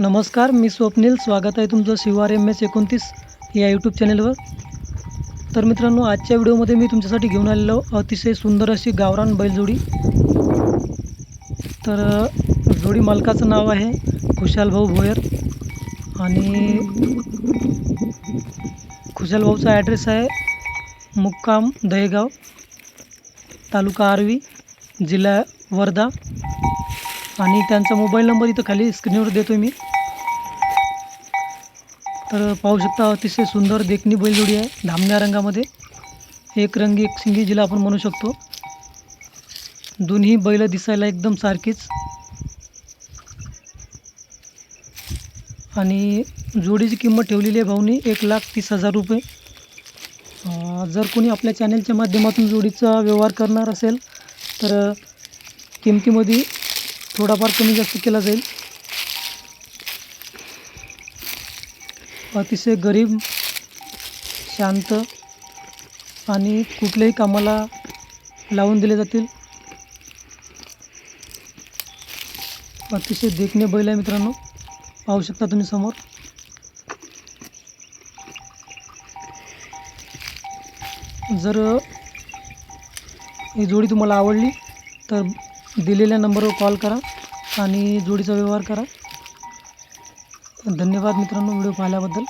नमस्कार मी स्वप्नील. स्वागत आहे तुमचं शिवार एम एस एकोणतीस या यूट्यूब चॅनेलवर तर मित्रांनो आजच्या व्हिडिओमध्ये मी तुमच्यासाठी घेऊन आलेलो अतिशय सुंदर अशी गावरान बैलजोडी. तर जोडी मालकाचं नाव आहे खुशाल भाऊ भोयर. आणि खुशाल भाऊचा ॲड्रेस आहे मुक्काम दहेगाव तालुका आर्वी जिल्हा वर्धा. आणि त्यांचा मोबाईल नंबर इथं खाली स्क्रीनवर देतो मी. तर पाहू शकता अतिशय सुंदर देखणी बैलजोडी आहे धामण्या रंगामध्ये. एक रंगी एक सिंगी जिला आपण म्हणू शकतो. दोन्ही बैल दिसायला एकदम सारखीच. आणि जोडीची किंमत ठेवलेली आहे भाऊनी एक लाख तीस हजार रुपये. जर कोणी आपल्या चॅनलच्या माध्यमातून जोडीचा व्यवहार करणार असेल तर किमतीमध्ये थोडाफार कमी जास्त केला जाईल. अतिशय गरीब शांत आणि कुठल्याही कामाला लावून दिले जातील. अतिशय देखणे बैल आहे मित्रांनो. पाहू शकता तुम्ही समोर. जर ही जोडी तुम्हाला आवडली तर दिलेल्या नंबरवर कॉल करा आणि जोडीचा व्यवहार करा. धन्यवाद मित्रांनो व्हिडिओ पाहिल्याबद्दल.